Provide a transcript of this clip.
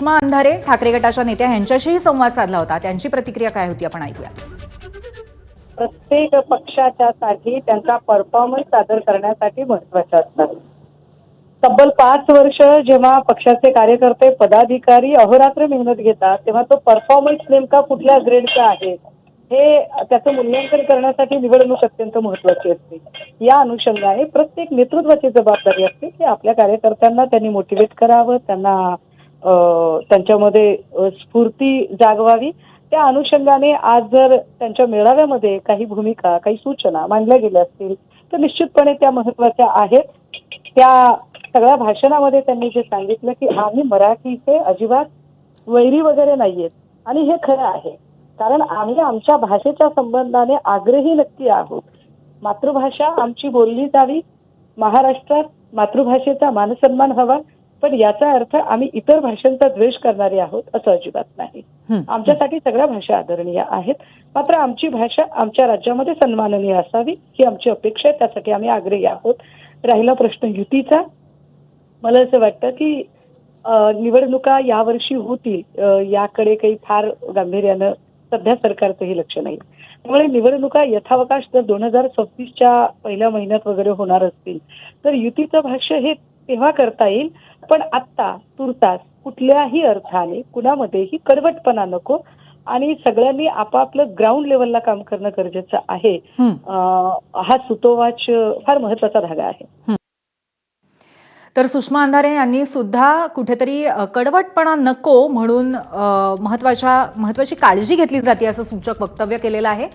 सुषमा अंधारे ठाकरे गटाच्या नेत्या यांच्याशीही संवाद साधला होता. त्यांची प्रतिक्रिया काय होती आपण ऐकूया. प्रत्येक पक्षाच्या साठी त्यांचा परफॉर्मन्स सादर करण्यासाठी महत्त्वाचे असतात तब्बल पाच वर्ष जेव्हा पक्षाचे कार्यकर्ते पदाधिकारी अहोरात्र मेहनत घेतात तेव्हा तो परफॉर्मन्स नेमका कुठल्या ग्रेडचा आहे? हे त्याचं मूल्यांकन करण्यासाठी निवडणूक अत्यंत महत्वाची असते. या अनुषंगाने प्रत्येक नेतृत्वाची जबाबदारी असते की आपल्या कार्यकर्त्यांना त्यांनी मोटिवेट करावं त्यांना त्यांच्यामध्ये स्फूर्ती जागवावी. त्या अनुषंगाने आज जर त्यांच्या मेळाव्यामध्ये काही भूमिका काही सूचना मांडल्या गेल्या असतील तर निश्चितपणे त्या महत्त्वाच्या आहेत. त्या सगळ्या भाषणामध्ये त्यांनी जे सांगितलं की आम्ही मराठीचे अजिबात वैरी वगैरे नाहीयेत. आणि हे खरं आहे. कारण आम्ही आमच्या भाषेच्या संबंधाने आग्रही नक्की आहोत. मातृभाषा आमची बोलली जावी. महाराष्ट्रात मातृभाषेचा मानसन्मान हवा पण याचा अर्थ आम्ही इतर भाषांचा द्वेष करणारे आहोत असं अजिबात नाही. आमच्यासाठी सगळ्या भाषा आदरणीय आहेत. मात्र आमची भाषा आमच्या राज्यामध्ये सन्माननीय असावी ही आमची अपेक्षा आहे. त्यासाठी आम्ही आग्रही आहोत. राहिला प्रश्न युतीचा. मला असं वाटतं की निवडणुका यावर्षी होतील. याकडे काही फार गांभीर्यानं सध्या सरकारचंही लक्ष नाही. त्यामुळे निवडणुका यथावकाश जर दोन हजार सव्वीसच्या पहिल्या महिन्यात वगैरे होणार असतील तर युतीचं भाष्य हे तेव्हा करता येईल पण आत्ता तुर्तास कुठल्याही अर्थाने कुणामध्येही कडवटपणा नको आणि सगळ्यांनी आपापलं ग्राउंड लेवलला काम करणं गरजेचं आहे. हं. सुतोवाच फार महत्त्वाचा धागा आहे. तर सुषमा अंधारे यांनी सुद्धा कुठेतरी कडवटपणा नको म्हणून महत्त्वाच्या महत्वाची काळजी घेतली जाते असं सूचक वक्तव्य केलेलं आहे.